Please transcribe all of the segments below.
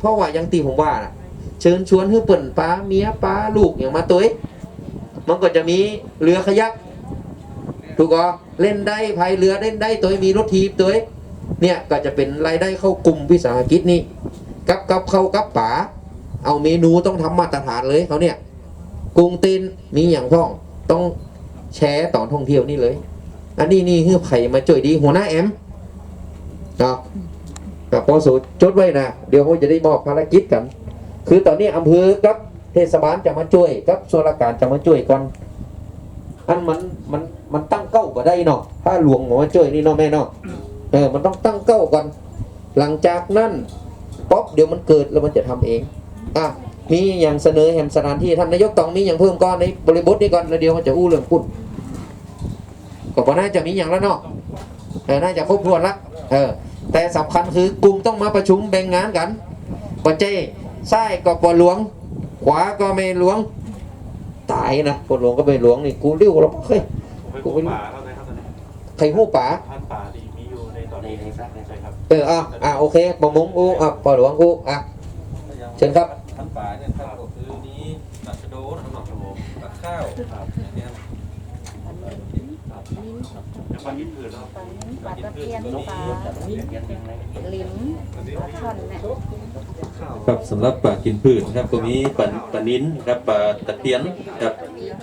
เพราะว่ายังตีผมว่านะเชิญชวนให้เปิ่นป้าเมียป้าลูกอย่างมาตัวเองมันก็จะมีเรือขยัก ถูกก็เล่นได้พายเรือเล่นได้ตัวมีรถทีบตัวเองเนี่ยก็จะเป็นรายได้เข้ากลุ่มวิสาหกิจนี่กับกับเข้ากับป๋าเอาเมนูต้องทำมาตรฐานเลยเขาเนี่ยกรุงตีนมีอย่างพ่องต้องแชร์ต่อท่องเที่ยวนี่เลย อันนี้นี่คือไผ่มาจ่วยดีหัวหน้าแอมเนาะ กับปอสูจดไว้นะ เดี๋ยวเขาจะได้มอบภารกิจกัน คือตอนนี้อำเภอกับเทศบาลจะมาช่วยกับส่วนราชการจะมาช่วยก่อนอันมันมันมันตั้งเก้าก็ได้เนาะถ้าหลวงหมอมาช่วยนี่เนาะแม่เนาะเออมันต้องตั้งเก้าก่อน หลังจากนั้นป๊อปเดี๋ยวมันเกิดแล้วมันจะทำเองอะมีอย่างเสนอแห่งสถานที่ท่านนายกต้องมีอย่างเพิ่มก่อนในบริบทนี้ก่อนแล้วเดี๋ยวมันจะอู้เรื่องพูดก็พอน่าจะมีอย่างแล้วเนาะเออน่าจะครบถ้วนละเออ แต่สำคัญคือกลุ่มต้องมาประชุมแบ่งงานกันปัจเจซ้ายก็ปอหลวง ขวาก็ไม่หลวง ตายนะปอหลวงก็ไม่หลวงนี่กูเลี้ยวหรอกเฮ้ยผมเป็นป่าแล้วนะครับตอนนี้ใครหู้ป๋าท่านป่าดีมีอยู่ในตอนนี้ในซากใช่ครับเอออะอะโอเคปอมงอูอะปอหลวงอูอะเชิญครับท่านป่าเนี่ยท่านก็คือนี้ตัดชะโดนะครับผมตัดข้าว ครับเนี่ยครับยังฟังยิ้มผืนนาะปลาตะเพียนปลาลิมปลาช่อนเนี่ยครับสำหรับปลากินพืชนะครับก็มีปลาปลานิ้นครับปลาตะเพียนครับ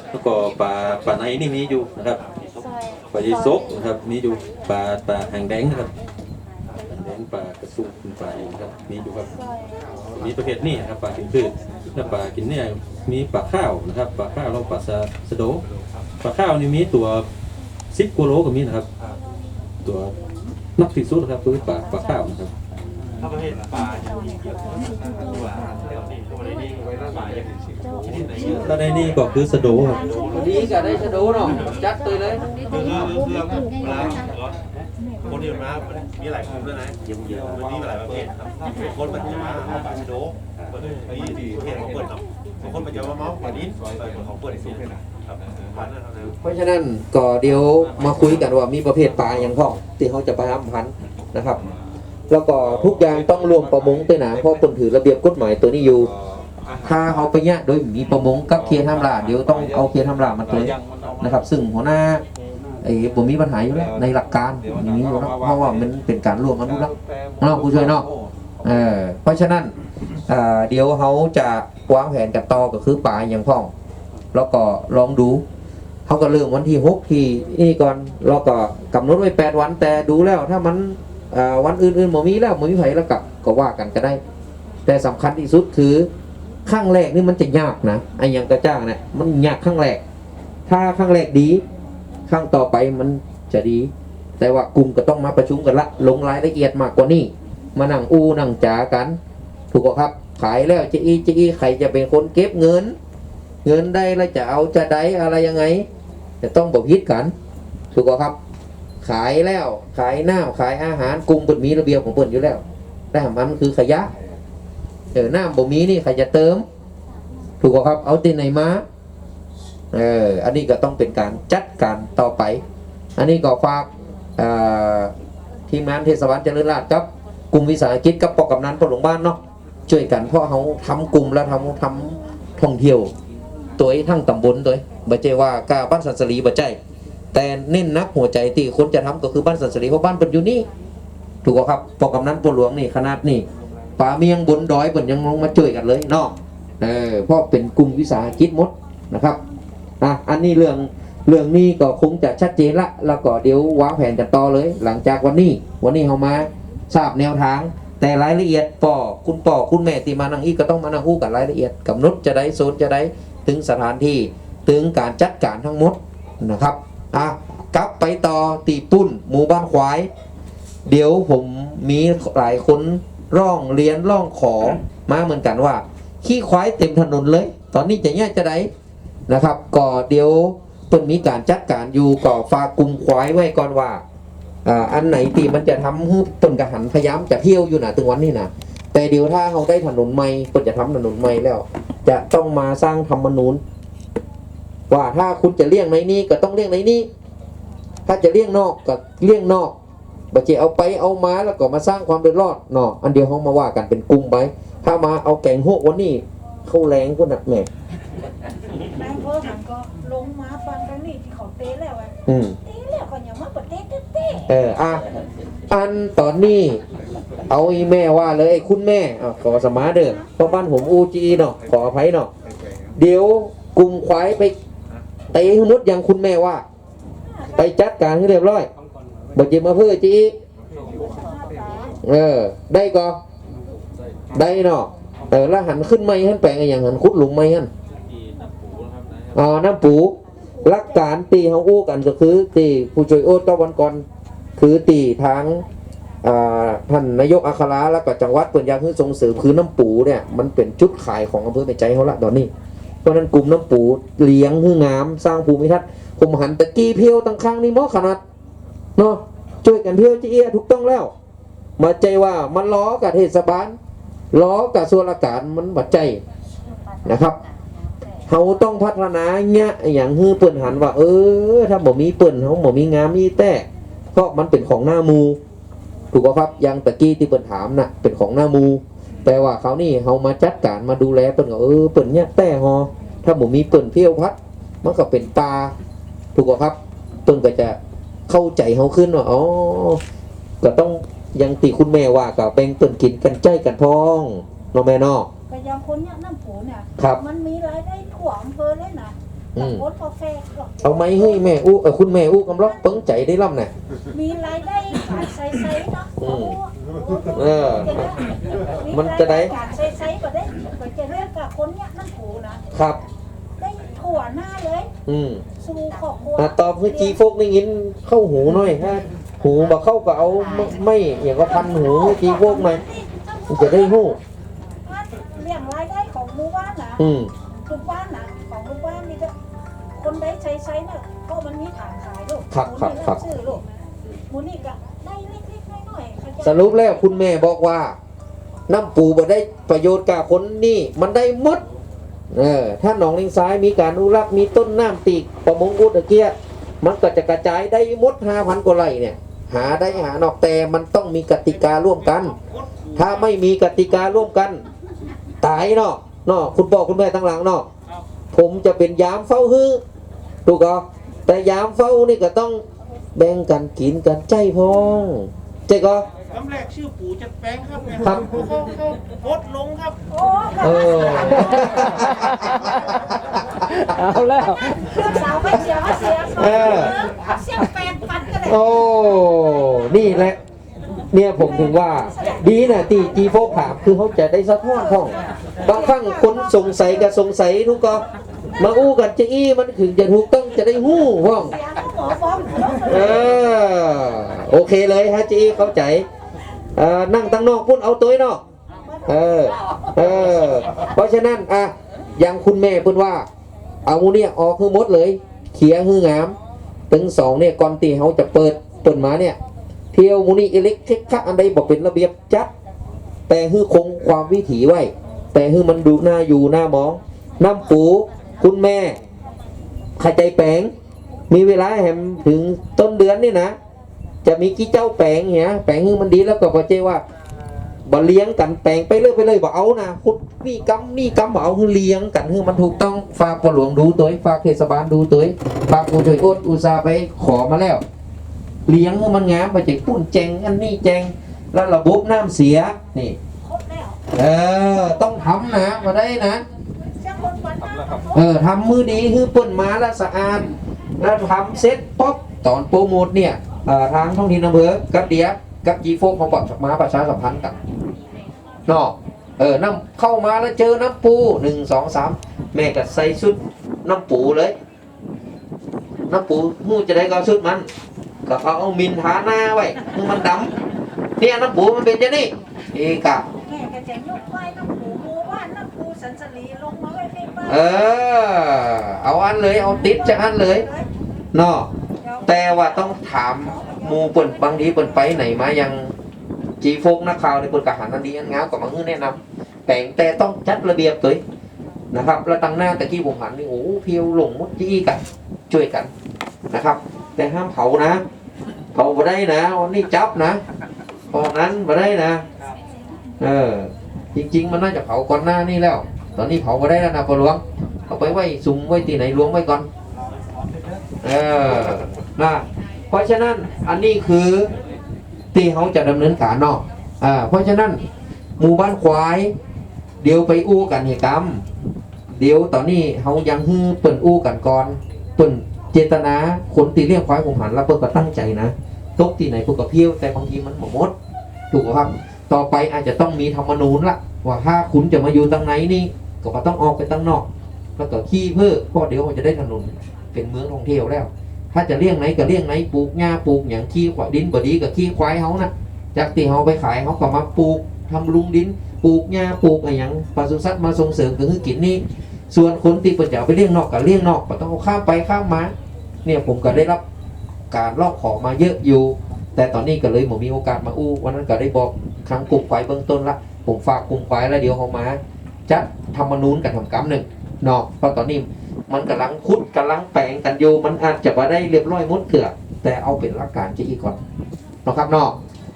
แล้วก็ปลาปลาในนี่มีอยู่นะครับปลายีซกนะครับมีอยู่ปลาปลาหางแดงนะครับหางแดงปลากระสุนปลาอย่างครับมีอยู่ครับมีประเภทนี้นะครับปลากินพืชถ้าปลากินเนี่ยมีปลาข้าวนะครับปลาข้าวแล้วปลาสะสะโดปลาข้าวนี่มีตัว ซิปโกโลก็มีนะครับ ตัวนักที่สุดนะครับคือปลาปลาข้าวนะครับถ้าประเภทป่าจะมีเยอะนะครับตัวเดี๋ยวนี้ตัวนี้ไว้หน้าป่าอย่างชนิดไหนเยอะแล้วในนี่ก็คือสะโดครับดีก็ได้ชะโดเนาะจัดตัวเลยคือคือคือเวลาคนที่มามีหลายกลุ่มด้วยนะเยอะๆมันมีหลายประเภทครับคนมันจะมาเอาป่าชะโดไอ้ที่เทศของเปิดเนาะบางคนมันจะมาเมาส์ป่านี้ของเปิดอีกครับพันนะครับ เพราะฉะนั้นก็เดี๋ยวมาคุยกันว่ามีประเภทปลาอย่างพ่องที่เขาจะไปทำพันธุ์นะครับ แล้วก็ทุกอย่างต้องรวมประมงด้วยนะเพราะคนถือระเบียบกฎหมายตัวนี้อยู่ ถ้าเขาไปเนี่ยโดยมีประมงกับเคทำลาเดี๋ยวต้องเอาเคทำลามาตัวนะครับ ซึ่งหัวหน้าไอ้ผมมีปัญหาอยู่แล้วในหลักการอย่างนี้อยู่แล้วเพราะว่ามันเป็นการรวมอนุรักษ์เนาะผู้ช่วยเนาะเออเพราะฉะนั้นเดี๋ยวเขาจะวางแผนกันต่อก็คือป่าอย่างพ่อง แล้วก็ลองดู เขาก็เริ่มวันที่หกที่นี่ก่อนแล้วก็กำหนดไว้แปดวัน แต่ดูแล้วถ้ามันวันอื่นๆหมมีแล้วหมมีไผแล้วกับก็ว่ากันก็ได้ แต่สำคัญที่สุดคือข้างแรกนี่มันจะยากนะไอ้ย่างกระจ้างเนี่ยมันยากข้างแรก ถ้าข้างแรกดีข้างต่อไปมันจะดี แต่ว่ากลุ่มก็ต้องมาประชุมกันละลงรายละเอียดมากกว่านี้มานั่งอู้นั่งจากัน ถูกปะครับ ขายแล้วจะอีจะอีใครจะเป็นคนเก็บเงิน เงินได้แล้วจะเอาจะได้อะไรยังไง จะต้องบอกยิดกัน ถูกปะครับ ขายแล้ว ขายน้ำขายอาหารกลุ่มเปิดมีระเบียบของเปิดอยู่แล้วแต่มันคือขยะเออน้ำบ่มีนี่ใครจะเติม ถูกปะครับ เอาตีไหนมาเอออันนี้ก็ต้องเป็นการจัดการต่อไป อันนี้ก็ฝากทีมงานเทศบาลเจริญราษฎร์ครับกลุ่มวิสาหกิจกับปกกำนันปกหลวงบ้านเนาะช่วยกันเพราะเขาทำกลุ่มแล้วทำทำท่องเที่ยว ตัวไอ้ทั้งตำบลตัวไอ้บ่ใจว่ากาบ้านสันสลีบ่ใจ แต่เน้นนักหัวใจที่คนจะทำก็คือบ้านสันสลีเพราะบ้านเป็นอยู่นี่ถูกครับปกกำนันปกหลวงนี่ขนาดนี่ป่าเมียงบนดอยเปิ่นยังลงมาช่วยกันเลยเนาะเออเพราะเป็นกลุ่มวิสาหกิจมดนะครับอะอันนี้เรื่องเรื่องนี้ก็คงจะชัดเจนละ แล้วก็เดี๋ยววางแผนกันต่อเลย หลังจากวันนี้ วันนี้เรามาทราบแนวทาง แต่รายละเอียดป่อคุณป่อคุณแม่ที่มานั่งอีกก็ต้องมานั่งอู้กับรายละเอียดกำหนดจะได้โซนจะได้ ถึงสถานที่ถึงการจัดการทั้งหมดนะครับอะกลับไปต่อตีปุ้นหมู่บ้านควาย เดี๋ยวผมมีหลายคนร้องเรียนร้องขอมาเหมือนกันว่า ขี้ควายเต็มถนนเลย ตอนนี้จะแย่จะไดนะครับ ก็เดี๋ยวเพิ่นมีการจัดการอยู่ก็ฝากกลุ่มควายไว้ก่อนว่าอ่าอันไหนที่มันจะทำให้เพิ่นกระหันพยายามจะเที่ยวอยู่นะถึงวันนี้นะแต่เดี๋ยวถ้าเขาได้ถนนใหม่เพิ่นจะทำถนนใหม่แล้ว จะต้องมาสร้างธรรมนูญ ว่าถ้าคุณจะเลี่ยงในนี้ก็ต้องเลี่ยงในนี้ ถ้าจะเลี่ยงนอกก็เลี่ยงนอกบัจเจเอาไปเอามาแล้วก็มาสร้างความเดือดร้อนเนาะอันเดียวเขามาว่ากันเป็นกลุ่มไปถ้ามาเอาแกงโฮกวันนี้เข้าแรงก็หนักแหม่นายเพิ่มมันก็ลงมาฟังทางนี้ที่เขาเตะแล้วอะอืมเตะแล้วก็ยังมาเปิดเตะเตะเตะเอออะอันตอนนี้ เอาอีแม่ว่าเลยคุณแม่อะขอสมาเด้อเพราะบ้านผมอูจีเนาะขออภัยเนาะเดี๋ยวกลุ่มควายไปเตะให้หมดอย่างคุณแม่ว่า ไปจัดการให้เรียบร้อยบ่จิมาเพื่อจีเออ ได้ก็ได้เนาะเออแล้วหันขึ้นไม้หันแปลงอะไรอย่างหันคุดหลุมไม้หันอ๋อน้ำปูหลักการตีเฮาอู้กันก็คือตีผู้ช่วยโอ๊ตะวันก่อนคือตีทาง ท่านนายกอัคราแล้วก็จังหวัดเปิ่นยากให้ส่งเสริมคือน้ำปูเนี่ยมันเป็นจุดขายของอำเภอแม่ใจเขาละตอนนี้เพราะนั้นกลุ่มน้ำปูเลี้ยงให้งาม สร้างภูมิทัศน์ผมหันตะกี้เพียวตั้งข้างนี่มอขนาดเนาะช่วยกันเพียวจีเอียถูกต้องแล้ว มาใจว่ามันล้อกับเทศบาลล้อกับส่วนราชการมันบัดใจนะครับเขาต้องพัฒนาเนี่ยอย่างฮือเปิ่นหันว่า เออ ถ้าบ่มีเปิ่นเขาบ่มีงามมีแต่เพราะมันเป็นของหน้ามู ถูกป่ะครับอย่างตะกี้ที่เปิ่นถามน่ะเป็นของหน้ามู แต่ว่าเขานี่เขามาจัดการมาดูแลเปิ่นก็เออเปิ่นเนี่ยแต่ฮอถ้าบ่มีเปิ่นเพี้ยวพัด มันก็เป็นปลาถูกป่ะครับเปิ่นก็จะเข้าใจเขาขึ้นว่าอ๋อก็ต้องอยังตีคุณแม่ว่ากับแบ่งเปิ่นกินกันใจกันพ้องเน้องแม่เนอก็ยังคนเนี่ยน้ำผูเนี่ยครับมันมีรายได้ทั่วอำเภอเลยนะ อืแต่มโคตรกาแฟก็เอาไหมให้แม่อู้เออคุณแม่อู้กำลังเปิ้งใจได้ล่ำน่ะ มีรายได้การใช้ใช้เนาะอืมโอ้โหเออมันจะได้ การใช้ใช้ก็ได้ก็จะเรียกกับคนเนี่ยน้ำผูนะครับ ได้ทั่วหน้าเลย อืมสู่ครอบครัวอะตอบคือจีโฟกนี่ยินเข้าหูหน่อยฮะหูบ่เข้าก็เอาไม่ไม่อย่างก็พันหูจีโฟกหน่อยมันจะได้หู้เลี้ยงรายได้ของหมู่บ้านนะอืม คนได้ใช้ใช้เนี่ยก็มันมีฐานขายลูกครับครับครับหมูนี่ชื่อลูกหมูนี่ก็ได้เล็กๆน้อยๆเขาจะสรุปแล้วคุณแม่บอกว่า น้ำปูบ่ได้ประโยชน์กับคนนี่มันได้หมดเออถ้าหนองลิงซ้ายมีการอนุรักษ์มีต้นน้ำตีกประมงอุตะเกียมันก็จะกระจายได้หมดห้าพันกว่าไร่เนี่ย หาได้หานอกแต่มันต้องมีกติการ่วมกัน ถ้าไม่มีกติการ่วมกัน ตายเนาะเนาะคุณพ่อคุณแม่ทั้งหลังเนาะผมจะเป็นยามเฝ้าฮื้อ ถูกก็แต่ยามเฝ้านี่ก็ต้องแบ่งกันกินกันใจพองใจก็คำแรกชื่อปู่จัดแปลงครับครับเขาเขาโพสต์ลงครับโอ้ก็เออเอาแล้วลูกสาวไม่เสียก็เสียเออเสียแปดพันก็ได้โอ้นี่แหละเนี่ยผมถึงว่าดีนะตีจีโฟกถามคือเขาจะได้สะท้อนท่องบางครั้งคนสงสัยกับสงสัยทุกก็ มาอู้กันจะอี้มันถึงจะถูกต้องจะได้หู้ว่องเสียก็หมอฟ้องเออโอเคเลยฮะจีเข้าใจเออนั่งตั้งนอกพุ่นเอาตัวเนาะเออเออเพราะฉะนั้นอะอย่างคุณแม่พูดว่า เอามูเนี่ยออกคือมดเลย เขียคืองามถึงสองเนี่ยก่อนตีเขาจะเปิดเปิดมาเนี่ย เที่ยวมูนี่อิเล็กทริกคักอันใดบอกเป็นระเบียบจัด แต่คือคงความวิถีไว้ แต่คือมันดูหน้าอยู่หน้ามองน้ำปู คุณแม่ขจายแปลงมีเวลาแหมถึงต้นเดือนนี่นะ จะมีกี่เจ้าแปลงเนี่ยแปลงให้มันดีแล้วก็พอเจว่าบ่เลี้ยงกันแปลงไปเรื่อยไปเลยบ่เอานะคุดนี่กำนี่กำบ่เอาคือเลี้ยงกันคือมันถูกต้องฝากปหลวงดูตัวเองฝากเทศบาลดูตัวเองฝากผู้ช่วยโอดอุตสาห์ไปขอมาแล้ว เลี้ยงให้มันงามไปจากปุ่นแจงอันนี้แจงแล้วระบบน้ำเสียนี่ครบแล้วเออต้องทำนะมาได้นะ เสียคนวันนั้น เออทำมือดีคือเปิ่นมาแล้วสะอาด แล้วทำเซ็ตป๊อปตอนโปรโมทเนี่ยเอ่อทางท้องถิ่นอำเภอกับเดียกับจีโฟกของปอดมาประชาสัมพันธ์กันเนาะเออน้ำเข้ามาแล้วเจอน้ำปูหนึ่งสองสามแม่ก็ใส่ชุดน้ำปูเลย น้ำปูหูจะได้ก็เอาชุดมันก็เขาเอามินทาหน้าไว้ให้มันดำเนี่ยน้ำปูมันเป็นจะนี่เอกะ เออ เอาอันเลย เอาติดจากอันเลยเนาะแต่ว่าต้องถามมูเปิ่นบางทีเปิ่นไปไหนมายังจีโฟกนักข่าวในเปิ่นกะหันอันดีอันงามกับมาฮื้อแนะนำแต่งแต่ต้องจัดระเบียบตัวนะครับแล้วตั้งหน้าตะกี้ผมหันนี่โอ้เพียวหลงมดจี้กัน ช่วยกันนะครับ แต่ห้ามเผานะเผาบ่ได้นะวันนี้จับนะตอนนั้นบ่ได้นะ เออ จริง ๆ มันน่าจะเผาก่อนหน้านี่แล้ว ตอนนี้เผามาได้แล้วนะปะหลวงเอาไปไว้สุมไว้ที่ไหนล้วงไว้ก่อนเออนะเพราะฉะนั้นอันนี้คือที่เขาจะดำเนินการเนาะอ่าเพราะฉะนั้นหมู่บ้านควาย เดี๋ยวไปอู้กันเหตุกรรม เดี๋ยวตอนนี้เขายังฮือเปิ่นอู้กันก่อนเปิ่นเจตนาคนตีเลี้ยงควายผมหันแล้วเปิ่นก็ตั้งใจนะตกที่ไหนเปิ่นก็เพี้ยวแต่บางทีมันหมดมดถูกไหมครับ ต่อไปอาจจะต้องมีธรรมนูญละว่าถ้าคุณจะมาอยู่ตรงไหนนี่ ก็ต้องออกไปตั้งนอก แล้วก็ขี้เพื่อเพราะเดี๋ยวมันจะได้ถนนเป็นเมืองท่องเที่ยวแล้ว ถ้าจะเลี้ยงไหนก็เลี้ยงไหนปลูกหญ้าปลูกอย่างขี้ควายดินบ่ดีกับขี้ควายเขานะจากที่เขาไปขายเขาก็มาปลูกทำลุงดินปลูกหญ้าปลูกอะไรอย่างปศุสัตว์มาส่งเสริมก็คือกินนี่ส่วนคนที่เปิดจะเอาไปเลี้ยงนอกกับเลี้ยงนอกก็ต้องข้ามไปข้ามมาเนี่ยผมก็ได้รับการลอกขอมาเยอะอยู่ แต่ตอนนี้ก็เลยผมมีโอกาสมาอู้วันนั้นก็ได้บอกครั้งกลุ่มไฟเบื้องต้นละผมฝากกลุ่มไฟแล้วเดี๋ยวเขามา จัดธรรมนูญกับทำกรรมหนึ่งเนาะเพราะตอนนี้มันกำลังคุดกำลังแปลงกันอยู่มันอาจจะมาได้เรียบร้อยหมดเถื่อแต่เอาเป็นหลักการจะอีกก่อนเนาะครับเนาะ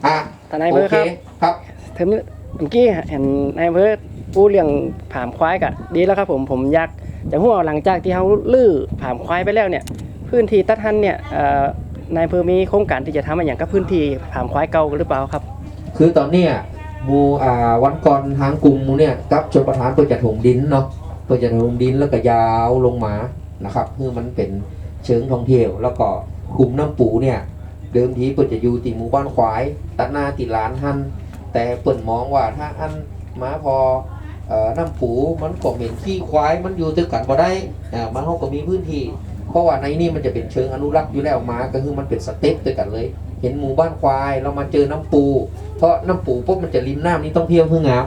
อะทนายโอเบอร์เคครับครับเทอมเมื่อกี้เห็นนายอำเภอปูเรื่องผามควายกะดีแล้วครับผมผมอยากจะหัวาหลังจากที่เขาลื้อผามควายไปแล้วเนี่ย พื้นที่ตัดหันเนี่ยเอ่อนายอำเภอมีโครงการที่จะทำอะไรอย่างกับพื้นที่ผามควายเก่าหรือเปล่าครับ คือตอนเนี้ยห มูอ่าวันก่อนทางกลุ่มมูเนี่ยกับชนประธานเปิดจะถมดินเนาะเปิดจะถมดินแล้วก็ยาวลงมานะครับเพื่อมันเป็นเชิงท่องเที่ยว แล้วก็กลุ่มน้ำปูเนี่ย เดิมทีเปิดจะอยู่ติหมู่บ้านควาย ตัดหน้าติร้านหันแต่เปิดมองว่าถ้าอันมาพอเอ่อน้ำปูมันก็เหม็นขี้ควายมันอยู่ตึกกันก็ได้อ่ามันเขาก็มีพื้นที่ เพราะว่าในนี่มันจะเป็นเชิงอนุรักษ์อยู่แล้วมาก็คือมันเป็นสเต็ปด้วยกันเลย เห็นหมู่บ้านควาย เรามาเจอน้ำปู เพราะน้ำปูปุ๊บมันจะริมน้ำนี่ต้องเพียงเพื่องาม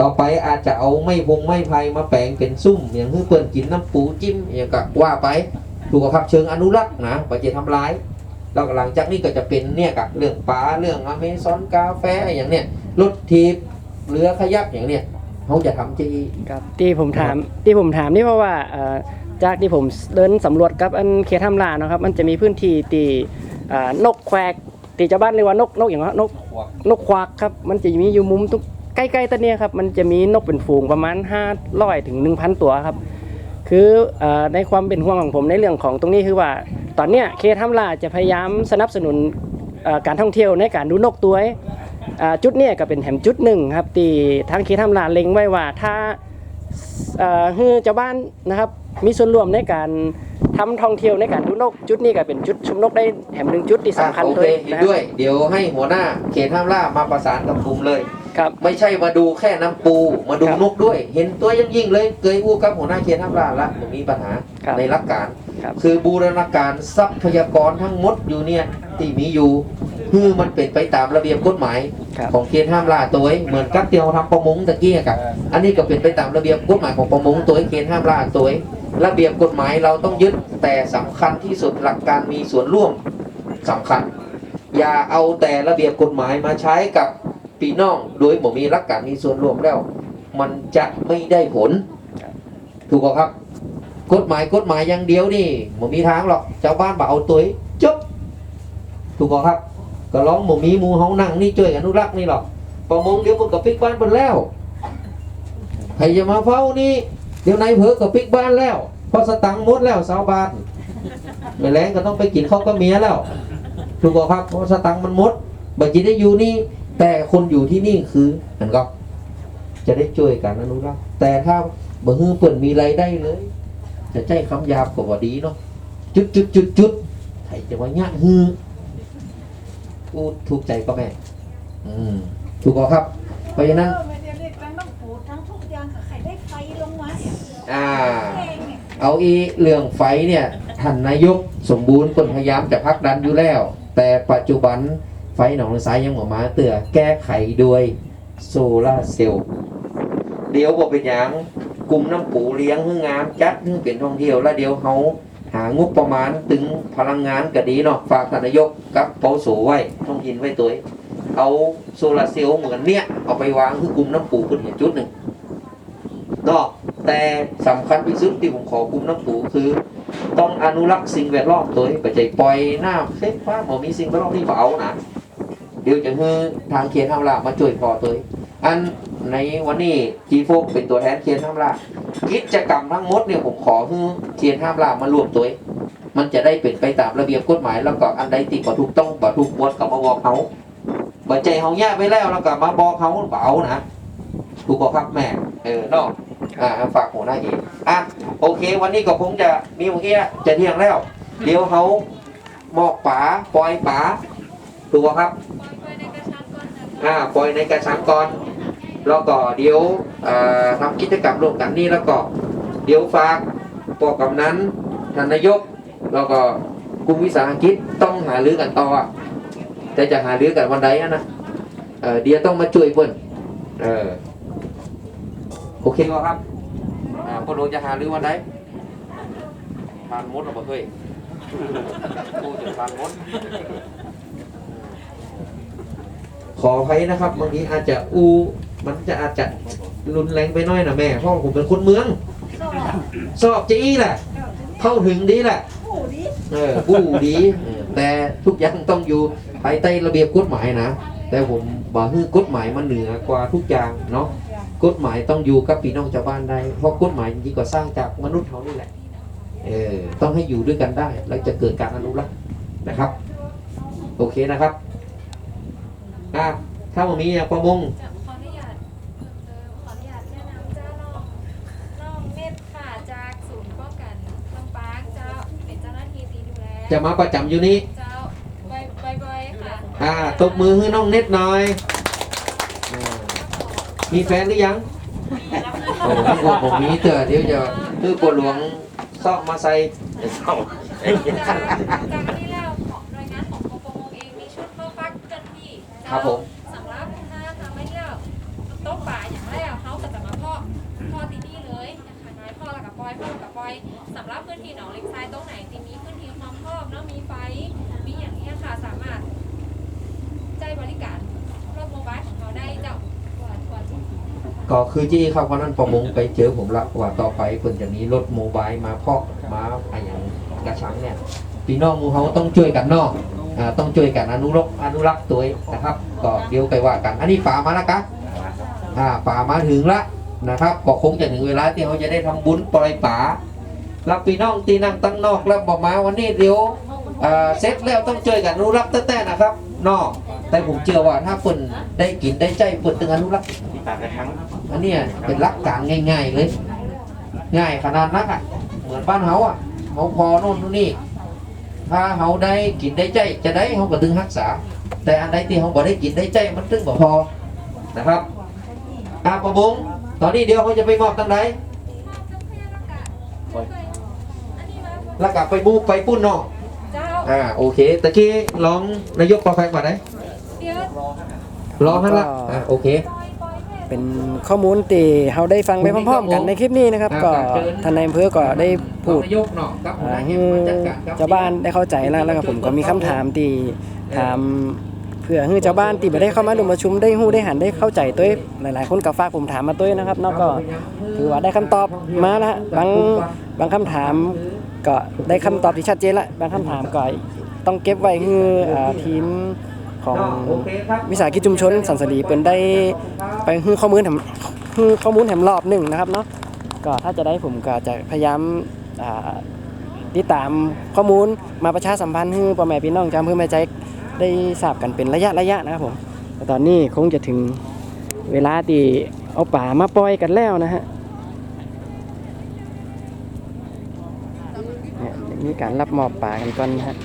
ต่อไปอาจจะเอาไม้พงไม้ไผ่มาแปลงเป็นซุ่ม อย่างเพื่อเปิ่นกินน้ำปูจิ้มอย่างก็ว่าไปถูกครับเชิงอนุรักษ์นะไปจะทำลายแล้วก็หลังจากนี้ก็จะเป็นเนี่ยกับเรื่องปลาเรื่องอเมซอนกาแฟอย่างเนี้ยรถทีบเรือขยักอย่างเนี้ยเขาจะทำที่ครับที่ผมถามที่ผมถามนี่เพราะว่าเอ่อจากที่ผมเดินสำรวจกับอันเขตทำลาเนาะครับมันจะมีพื้นที่ตีอ่า นกแควกตีชาวบ้านเรียกว่านกนกอย่างว่านกนกควักครับ มันจะมีอยู่มุมทุกใกล้ๆตัวเนี้ยครับ มันจะมีนกเป็นฝูงประมาณ500ถึง1,000 ตัวครับ คือเอ่อในความเป็นห่วงของผมในเรื่องของตรงนี้คือว่า ตอนเนี้ยเขตทำลาจะพยายามสนับสนุนเอ่อการท่องเที่ยวในการดูนกตัวเองอ่าจุดเนี้ยก็เป็นแหมจุดหนึ่งครับที่ทางเขตทำลาเล็งไว้ว่าถ้าเอ่อให้เจ้าบ้านนะครับมีส่วนร่วมในการ ทำท่องเที่ยวในการดูนกจุดนี้ก็เป็นจุดชมนกได้แห่งหนึ่งจุดที่สำคัญอะโอเลเคยเห็นนะด้วย เดี๋ยวให้หัวหน้าเขตห้ามล่ามาประสานกับกลุ่มเลยครับไม่ใช่มาดูแค่น้ำปูมาดูครับนกด้วย เห็นตัวยิ่งยิ่งๆเลยเคยอู้กับหัวหน้าเขตห้ามล่าละมันมีปัญหาครับในหลักการครับคือบูรณาการทรัพยากรทั้งหมดอยู่เนี่ยที่มีอยู่คือมันเป็นไปตามระเบียบกฎหมายครับของเขตห้ามล่าตัวเองเหมือนกับที่เราทำประมงตะกี้อะครับอันนี้ก็เป็นไปตามระเบียบกฎหมายของประมงตัวเองเขตห้ามล่าตัวเอง ระเบียบกฎหมายเราต้องยึดแต่สำคัญที่สุดหลักการมีส่วนร่วมสำคัญ อย่าเอาแต่ระเบียบกฎหมายมาใช้กับพี่น้องโดยบ่มีหลักการมีส่วนร่วมแล้ว มันจะไม่ได้ผล ถูกครับ กฎหมายกฎหมายอย่างเดียวนี่บ่มีทางหรอกชาวบ้านบ่เอาตัวจบถูกครับ ก็ร้องบ่มีมูเฮานั่งนี่ช่วยอนุรักษ์นี่หรอกประมงเดี๋ยวมันก็ปิกบ้านเพิ่นแล้วใครจะมาเฝ้านี่ เดี๋ยวนายเผลอก็ปิกบ้านแล้วเพราะสตังค์หมดแล้วชาวบ้านไม่แรงก็ต้องไปกินข้าวกับเมียแล้วถูกครับเพราะสตังค์มันหมดบัจิได้อยู่นี่ แต่คนอยู่ที่นี่คือเห็นก็ จะได้ช่วยกันนุรักษ์แต่ถ้าบ่ฮือเปิ่นมีรายได้เลย จะใจคำยาบก็บ่ดีเนาะจุดจุดจุดจุดใครจะว่าญะฮือพูดถูกใจก็แม่ อืมถูกครับ เพราะฉะนั้นเออไม่ได้เรียกทั้งน้ำปูทั้งทุกอย่างกับไข่ได้ไฟลงมาเนี่ย อ่า เอาอีเรื่องไฟเนี่ยท่านนายกสมบูรณ์คนพยายามจะพักดันอยู่แล้ว แต่ปัจจุบันไฟหนองสายยังหมอมาเตือแก้ไขด้วยโซลาร์เซลล์เดี๋ยวบอกเป็นอย่างกลุ่มน้ำปูเลี้ยงเพื่องามจัดเพื่อเป็นท่องเที่ยวแล้วเดี๋ยวเขาหางบประมาณถึงพลังงานก็ดีเนาะฝากท่านนายกกับเปาโสไว้ต้องยินไว้ตัวเอาโซลาร์เซลล์เหมือนเนี้ยเอาไปวางคือกลุ่มน้ำปูขึ้นอีกจุดหนึ่งเนาะ แต่สำคัญที่สุดที่ผมขอกลุ่มน้ำปูคือ ต้องอนุรักษ์สิ่งแวดล้อมตัวเองปใจปล่อยน้ำเซ็ตฟ้าหมมีสิ่งแวดล้อมที่เผานะเดี๋ยวจะให้ทางเขียนทางลามาช่วยพอตัวอันในวันนี้จีโฟกเป็นตัวแทนเทียนห้ามล่ากิจกรรมทั้งหมดเนี่ยผมขอให้เทียนห้ามล่ามารวมตัวมันจะได้เป็นไปตามระเบียบกฎหมายแล้วก็อันใดติดบ่ถูกต้องบ่ถูกหมดก็มาบอกเขาบ่ใจเขาแยกไปแล้วแล้วก็มาบอกเขาเอานะถูกบอกครับแม่เออนอก อ่าฝากหัวหน้าเองอะโอเค วันนี้ก็คงจะมีเมื่อกี้จะเที่ยงแล้ว เดี๋ยวเขาบอกป๋าปล่อยป๋าถูกป่ะครับอ่าปล่อยในกระชังก่อนแล้วก็เดี๋ยวอ่าทำกิจกรรมร่วมกันนี่แล้วก็เดี๋ยวฝากปอกกำนั้นท่านนายกแล้วก็กลุ่มวิสาหกิจต้องหารือกันต่ออะแต่จะหารือกันวันใดอะนะเออเดี๋ยวต้องมาช่วยเพิ่นเออโอเคป่ะครับ อ่าพวกเราจะหารือวันใดทานมดหรือเปล่เฮ้ยพูดถึงทานมด ขออภัยนะครับบางทีอาจจะอูมันจะอาจจะรุนแรงไปหน้อยนะแม่เพราะผมเป็นคนเมือง สอบจะอี้แหละ เข้าถึงดีแหละผู้ดีเออบู้ดี แต่ทุกอย่างต้องอยู่ภายใต้ระเบียบกฎหมายนะ แต่ผมบอกคือกฎหมายมันเหนือกว่าทุกอย่างเนาะ กฎหมายต้องอยู่กับพี่น้องชาวบ้านได้ เพราะกฎหมายจริงๆก็สร้างจากมนุษย์เขานี่แหละ เออ ต้องให้อยู่ด้วยกันได้ แล้วจะเกิดการอนุรักษ์นะครับ โอเคนะครับอะถ้าวันนี้อย่างประมงจะขออนุญาตเอ่อขออนุญาตแนะนำเจ้าน้องน้องเม็ดค่ะจากศูนย์ป้องกันลำปางเจ้าเป็นเจ้าหน้าที่ตีดูแลจะมาประจำอยู่นี่เจ้าบ่อยๆค่ะ อ่าตบมือให้น้องเน็ตหน่อยอ่า มีแฟนหรือยังโอ้โหผมมีเตอเดี๋ยวจะคือปวดหลวงซอกมาใส่เอ้าจากจากที่แล้วของหน่วยงานของกรมประมงเองมีชุดเข้าฟักกันที่ครับผมสำหรับถ้าทำไม่เที่ยวโต๊ะป่าอย่างแรกเขาก็จะมาเพาะเพาะที่นี่เลยนะคะน้อยพ่อแล้วกับปอยพ่อแล้วกับปอยสำหรับพื้นที่หนองเล็กทรายตรงไหนที่มีพื้นที่ความครอบแล้วมีไฟมีอย่างนี้ยค่ะสามารถ ใจบริการรถโมบายของเขาได้เจ้าทั่วทั่วทุก ก็คือที่เข้าวันนั้นประมงไปเจอผมละว่าต่อไปเพิ่นจะมีรถโมบายมาเพาะมาอะไรอย่างกระชังเนี่ยพี่น้องหมูเขาต้องช่วยกันเนอกอ่าต้องช่วยกันอนุรักษ์อนุรักษ์ตัวเองนะครับ ก็เดี๋ยวไปว่ากัน อันนี้ป่ามาแล้วกะอ่าป่ามาถึงละนะครับก็คงจะถึงเวลาที่เขาจะได้ทำบุญปล่อยป่ารับพี่น้องตีนั่งตั้งนอกแล้วบอกมาวันนี้เดี๋ยวอ่าเสร็จแล้วต้องช่วยกันอนุรักษ์แต่ๆนะครับนอกแต่ผมเชื่อว่าถ้าเพิ่นได้กินได้ใจเพิ่นถึงอนุรักษ์ อันเนี้ยเป็นหลักการง่าย ๆ เลย ง่ายขนาดนักอะ เหมือนบ้านเฮาอะเฮาพอโน่นนู่นนี่ ถ้าเฮาได้กินได้ใจจะได้เฮาก็ถึงรักษา แต่อันใดที่เฮาบ่ได้กินได้ใจมันถึงบ่พอนะครับอาประมงตอนนี้เดี๋ยวเขาจะไปมอบทางใดอันนี้มาแล้วกลับไปบูไปปุ้นเนาะเจ้าอ่าโอเคตะกี้ลองนายกปอแฟงมาได้เดี๋ยวรอให้ละอ่าโอเค เป็นข้อมูลที่เราได้ฟังไปพร้อมๆกันในคลิปนี้นะครับ ก็ท่านนายอำเภอก็ได้พูดนายกเนาะครับหัวหอ่าน้าให้เฮ็ดมาจัดการครับชาวบ้านได้เข้าใจแล้วแล้วก็ผมก็มีคำถามที่ถามเพื่อให้ชาวบ้านที่ไม่ได้เข้ามาร่วมประชุมได้หู้ได้หันได้เข้าใจตัวเองหลายๆคนก็ฝากผมถามมาตัวเองนะครับเนาะก็ถือว่าได้คำตอบมาแล้วฮะบางบางคำถามก็ได้คำตอบที่ชัดเจนละบางคำถามก็ต้องเก็บไว้คืออ่าทีมของโอเคครับวิสาหกิจชุมชนสันสดีเปิ้นได้ ไปให้ข้อมูลแถมให้ข้อมูลแถมรอบหนึ่งนะครับเนาะก็ถ้าจะได้ผมก็จะพยายามติดตามข้อมูลมาประชาสัมพันธ์ให้พ่อแม่พี่น้องจำเพื่อแม่ใจได้ทราบกันเป็นระยะระยะนะครับผมแต่ตอนนี้คงจะถึงเวลาที่เอาป่ามาปล่อยกันแล้วนะฮะเนี่ยมีการรับมอบป่ากันก่อนนะฮะ